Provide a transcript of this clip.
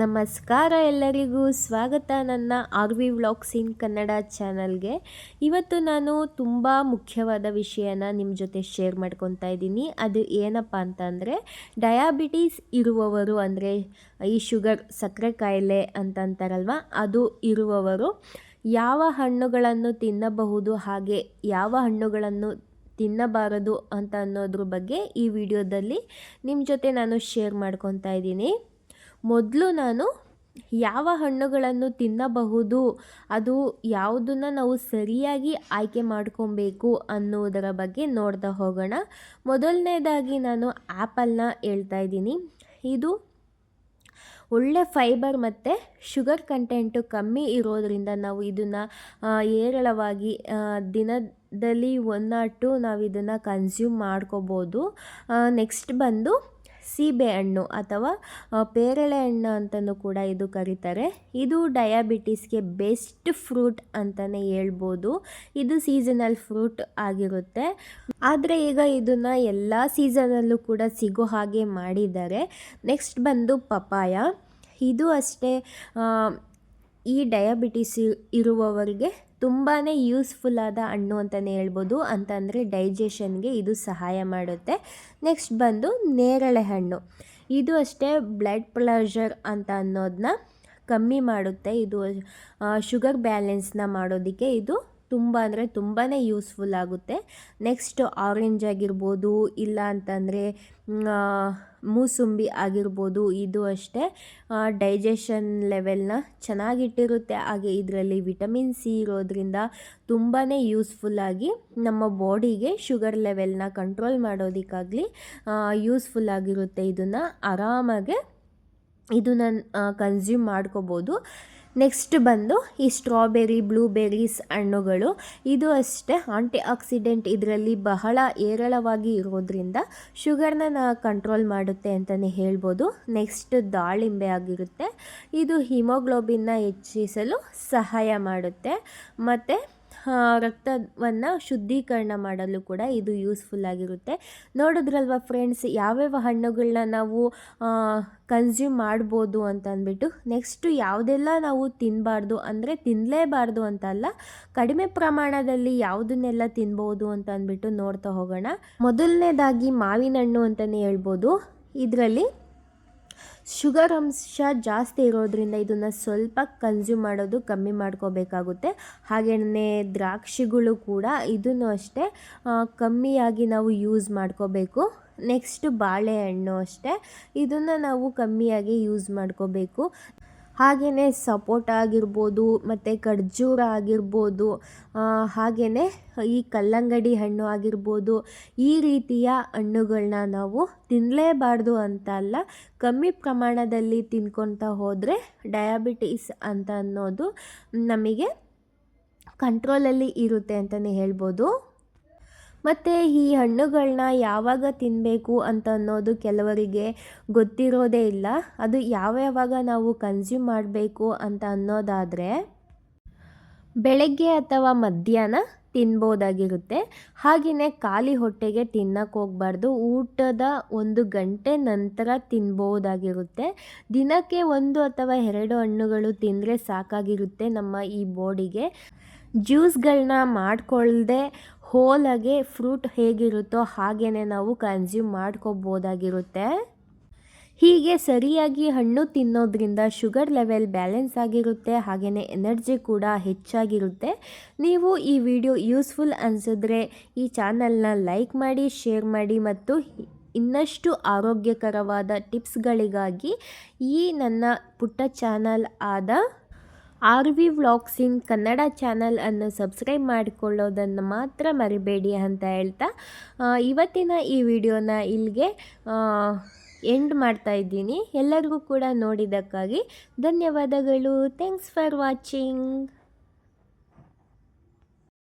ನಮಸ್ಕಾರ ಎಲ್ಲರಿಗೂ. ಸ್ವಾಗತ ನನ್ನ R V vlogs in Kannada ಚಾನಲ್ಗೆ. ಇವತ್ತು ನಾನು ತುಂಬ ಮುಖ್ಯವಾದ ವಿಷಯನ ನಿಮ್ಮ ಜೊತೆ ಶೇರ್ ಮಾಡ್ಕೊತಾ ಇದ್ದೀನಿ. ಅದು ಏನಪ್ಪ ಅಂತಂದರೆ, ಡಯಾಬಿಟೀಸ್ ಇರುವವರು ಅಂದರೆ ಈ ಶುಗರ್ ಸಕ್ಕರೆ ಕಾಯಿಲೆ ಅಂತಂತಾರಲ್ವ ಅದು ಇರುವವರು ಯಾವ ಹಣ್ಣುಗಳನ್ನು ತಿನ್ನಬಹುದು, ಹಾಗೆ ಯಾವ ಹಣ್ಣುಗಳನ್ನು ತಿನ್ನಬಾರದು ಅಂತ ಅನ್ನೋದ್ರ ಬಗ್ಗೆ ಈ ವಿಡಿಯೋದಲ್ಲಿ ನಿಮ್ಮ ಜೊತೆ ನಾನು ಶೇರ್ ಮಾಡ್ಕೊತಾ ಇದ್ದೀನಿ. ಮೊದಲು ನಾನು ಯಾವ ಹಣ್ಣುಗಳನ್ನು ತಿನ್ನಬಹುದು, ಅದು ಯಾವುದನ್ನು ನಾವು ಸರಿಯಾಗಿ ಆಯ್ಕೆ ಮಾಡ್ಕೊಬೇಕು ಅನ್ನೋದರ ಬಗ್ಗೆ ನೋಡ್ತಾ ಹೋಗೋಣ. ಮೊದಲನೇದಾಗಿ ನಾನು ಆ್ಯಪಲ್ನ ಹೇಳ್ತಾ ಇದ್ದೀನಿ. ಇದು ಒಳ್ಳೆ ಫೈಬರ್ ಮತ್ತು ಶುಗರ್ ಕಂಟೆಂಟು ಕಮ್ಮಿ ಇರೋದರಿಂದ ನಾವು ಇದನ್ನು ಹೇರಳವಾಗಿ ದಿನದಲ್ಲಿ ಒನ್ ಆರ್ ಟು ನಾವು ಇದನ್ನು ಕನ್ಸ್ಯೂಮ್ ಮಾಡ್ಕೋಬೋದು ನೆಕ್ಸ್ಟ್ ಬಂದು ಸೀಬೆ ಹಣ್ಣು ಅಥವಾ ಪೇರಳೆ ಹಣ್ಣು ಅಂತಲೂ ಕೂಡ ಇದು ಕರೀತಾರೆ. ಇದು ಡಯಾಬಿಟೀಸ್ಗೆ ಬೆಸ್ಟ್ ಫ್ರೂಟ್ ಅಂತಲೇ ಹೇಳ್ಬೋದು. ಇದು ಸೀಸನಲ್ ಫ್ರೂಟ್ ಆಗಿರುತ್ತೆ. ಆದರೆ ಈಗ ಇದನ್ನು ಎಲ್ಲ ಸೀಸನಲ್ಲೂ ಕೂಡ ಸಿಗೋ ಹಾಗೆ ಮಾಡಿದ್ದಾರೆ. ನೆಕ್ಸ್ಟ್ ಬಂದು ಪಪಾಯ ಇದು ಅಷ್ಟೇ ಈ ಡಯಾಬಿಟಿಸ್ ಇರುವವರಿಗೆ ತುಂಬಾ ಯೂಸ್ಫುಲ್ ಆದ ಹಣ್ಣು ಅಂತಲೇ ಹೇಳ್ಬೋದು. ಅಂತಂದರೆ ಡೈಜೆಷನ್ಗೆ ಇದು ಸಹಾಯ ಮಾಡುತ್ತೆ. ನೆಕ್ಸ್ಟ್ ಬಂದು ನೇರಳೆ ಹಣ್ಣು. ಇದು ಅಷ್ಟೇ ಬ್ಲಡ್ ಪ್ರೆಷರ್ ಅಂತ ಅನ್ನೋದನ್ನ ಕಮ್ಮಿ ಮಾಡುತ್ತೆ. ಇದು ಶುಗರ್ ಬ್ಯಾಲೆನ್ಸ್ನ ಮಾಡೋದಕ್ಕೆ ಇದು ತುಂಬ ಅಂದರೆ ತುಂಬಾ ಯೂಸ್ಫುಲ್ ಆಗುತ್ತೆ. ನೆಕ್ಸ್ಟ್ ಆರೆಂಜ್ ಆಗಿರ್ಬೋದು, ಇಲ್ಲ ಅಂತಂದರೆ ಮೂಸುಂಬಿ ಆಗಿರ್ಬೋದು, ಇದು ಅಷ್ಟೇ. ಡೈಜೆಷನ್ ಲೆವೆಲ್ನ ಚೆನ್ನಾಗಿಟ್ಟಿರುತ್ತೆ. ಹಾಗೆ ಇದರಲ್ಲಿ ವಿಟಮಿನ್ ಸಿ ಇರೋದ್ರಿಂದ ತುಂಬಾ ಯೂಸ್ಫುಲ್ಲಾಗಿ ನಮ್ಮ ಬಾಡಿಗೆ ಶುಗರ್ ಲೆವೆಲ್ನ ಕಂಟ್ರೋಲ್ ಮಾಡೋದಕ್ಕಾಗಲಿ ಯೂಸ್ಫುಲ್ ಆಗಿರುತ್ತೆ ಇದನ್ನು. ಆರಾಮಾಗೆ ಇದನ್ನು ಕನ್ಸ್ಯೂಮ್ ಮಾಡ್ಕೋಬೋದು. ನೆಕ್ಸ್ಟ್ ಬಂದು ಈ ಸ್ಟ್ರಾಬೆರಿ ಬ್ಲೂಬೆರೀಸ್ ಹಣ್ಣುಗಳು. ಇದು ಅಷ್ಟೇ ಆಂಟಿ ಆಕ್ಸಿಡೆಂಟ್ ಇದರಲ್ಲಿ ಬಹಳ ಏರಳವಾಗಿ ಇರೋದ್ರಿಂದ ಶುಗರ್ನ ಕಂಟ್ರೋಲ್ ಮಾಡುತ್ತೆ ಅಂತಲೇ ಹೇಳ್ಬೋದು. ನೆಕ್ಸ್ಟ್ ದಾಳಿಂಬೆ ಆಗಿರುತ್ತೆ. ಇದು ಹಿಮೋಗ್ಲೋಬಿನ್ನ ಹೆಚ್ಚಿಸಲು ಸಹಾಯ ಮಾಡುತ್ತೆ. ಮತ್ತು ರಕ್ತವನ್ನು ಶುದ್ಧೀಕರಣ ಮಾಡಲು ಕೂಡ ಇದು ಯೂಸ್ಫುಲ್ ಆಗಿರುತ್ತೆ. ನೋಡಿದ್ರಲ್ವ ಫ್ರೆಂಡ್ಸ್ ಯಾವ್ಯಾವ ಹಣ್ಣುಗಳನ್ನ ನಾವು ಕನ್ಸ್ಯೂಮ್ ಮಾಡ್ಬೋದು ಅಂತ ಅಂದ್ಬಿಟ್ಟು ನೆಕ್ಸ್ಟು ಯಾವುದೆಲ್ಲ ನಾವು ತಿನ್ನಬಾರ್ದು ಅಂದರೆ ತಿನ್ನಲೇಬಾರ್ದು ಅಂತಲ್ಲ ಕಡಿಮೆ ಪ್ರಮಾಣದಲ್ಲಿ ಯಾವುದನ್ನೆಲ್ಲ ತಿನ್ಬೋದು ಅಂತ ಅಂದ್ಬಿಟ್ಟು ನೋಡ್ತಾ ಹೋಗೋಣ. ಮೊದಲನೇದಾಗಿ ಮಾವಿನ ಹಣ್ಣು ಅಂತಲೇ ಹೇಳ್ಬೋದು. ಇದರಲ್ಲಿ ಶುಗರ್ ಅಂಶ ಜಾಸ್ತಿ ಇರೋದ್ರಿಂದ ಇದನ್ನು ಸ್ವಲ್ಪ ಕನ್ಸ್ಯೂಮ್ ಮಾಡೋದು ಕಮ್ಮಿ ಮಾಡ್ಕೋಬೇಕಾಗುತ್ತೆ. ಹಾಗೆಯೇ ದ್ರಾಕ್ಷಿಗಳು ಕೂಡ ಇದನ್ನು ಅಷ್ಟೇ ಕಮ್ಮಿಯಾಗಿ ನಾವು ಯೂಸ್ ಮಾಡ್ಕೋಬೇಕು. ನೆಕ್ಸ್ಟ್ ಬಾಳೆಹಣ್ಣು ಅಷ್ಟೇ, ಇದನ್ನು ನಾವು ಕಮ್ಮಿಯಾಗಿ ಯೂಸ್ ಮಾಡ್ಕೋಬೇಕು. ಹಾಗೆಯೇ ಸಪೋಟ ಆಗಿರ್ಬೋದು, ಮತ್ತು ಖರ್ಜೂರ ಆಗಿರ್ಬೋದು ಹಾಗೆಯೇ ಈ ಕಲ್ಲಂಗಡಿ ಹಣ್ಣು ಆಗಿರ್ಬೋದು, ಈ ರೀತಿಯ ಹಣ್ಣುಗಳನ್ನ ನಾವು ತಿನ್ನಲೇಬಾರ್ದು ಅಂತ ಅಲ್ಲ, ಕಮ್ಮಿ ಪ್ರಮಾಣದಲ್ಲಿ ತಿನ್ಕೊತಾ ಹೋದರೆ ಡಯಾಬಿಟೀಸ್ ಅಂತ ಅನ್ನೋದು ನಮಗೆ ಕಂಟ್ರೋಲಲ್ಲಿ ಇರುತ್ತೆ ಅಂತಲೇ ಹೇಳ್ಬೋದು. ಮತ್ತು ಈ ಹಣ್ಣುಗಳನ್ನ ಯಾವಾಗ ತಿನ್ನಬೇಕು ಅಂತ ಅನ್ನೋದು ಕೆಲವರಿಗೆ ಗೊತ್ತಿರೋದೇ ಇಲ್ಲ. ಅದು ಯಾವ ಯಾವಾಗ ನಾವು ಕನ್ಸ್ಯೂಮ್ ಮಾಡಬೇಕು ಅಂತ ಅನ್ನೋದಾದರೆ ಬೆಳಗ್ಗೆ ಅಥವಾ ಮಧ್ಯಾಹ್ನ ತಿನ್ಬೋದಾಗಿರುತ್ತೆ. ಹಾಗೆಯೇ ಖಾಲಿ ಹೊಟ್ಟೆಗೆ ತಿನ್ನಕ್ಕೆ ಹೋಗಬಾರ್ದು. ಊಟದ ಒಂದು ಗಂಟೆ ನಂತರ ತಿನ್ಬೋದಾಗಿರುತ್ತೆ. ದಿನಕ್ಕೆ ಒಂದು ಅಥವಾ ಎರಡು ಹಣ್ಣುಗಳು ತಿಂದರೆ ಸಾಕಾಗಿರುತ್ತೆ ನಮ್ಮ ಈ ಬಾಡಿಗೆ ಜ್ಯೂಸ್ಗಳನ್ನ ಮಾಡ್ಕೊಳ್ದೆ ಹೋಲಾಗೆ ಫ್ರೂಟ್ ಹೇಗಿರುತ್ತೋ ಹಾಗೇ ನಾವು ಕನ್ಸ್ಯೂಮ್ ಮಾಡ್ಕೋಬೋದಾಗಿರುತ್ತೆ. ಹೀಗೆ ಸರಿಯಾಗಿ ಹಣ್ಣು ತಿನ್ನೋದ್ರಿಂದ ಶುಗರ್ ಲೆವೆಲ್ ಬ್ಯಾಲೆನ್ಸ್ ಆಗಿರುತ್ತೆ ಹಾಗೆಯೇ ಎನರ್ಜಿ ಕೂಡ ಹೆಚ್ಚಾಗಿರುತ್ತೆ. ನೀವು ಈ ವಿಡಿಯೋ ಯೂಸ್ಫುಲ್ ಅನಿಸಿದ್ರೆ ಈ ಚಾನಲ್ನ ಲೈಕ್ ಮಾಡಿ ಶೇರ್ ಮಾಡಿ ಮತ್ತು ಇನ್ನಷ್ಟು ಆರೋಗ್ಯಕರವಾದ ಟಿಪ್ಸ್ಗಳಿಗಾಗಿ ಈ ನನ್ನ ಪುಟ್ಟ ಚಾನಲ್ ಆದ R V vlogs Kannada channel ಅನ್ನು ಸಬ್ಸ್ಕ್ರೈಬ್ ಮಾಡಿಕೊಳ್ಳೋದನ್ನು ಮಾತ್ರ ಮರಿಬೇಡಿ ಅಂತ ಹೇಳ್ತಾ ಇವತ್ತಿನ ಈ ವಿಡಿಯೋನ ಇಲ್ಲಿಗೆ ಎಂಡ್ ಮಾಡ್ತಾ ಇದ್ದೀನಿ. ಎಲ್ಲರಿಗೂ ಕೂಡ ನೋಡಿದ್ದಕ್ಕಾಗಿ ಧನ್ಯವಾದಗಳು. Thanks for watching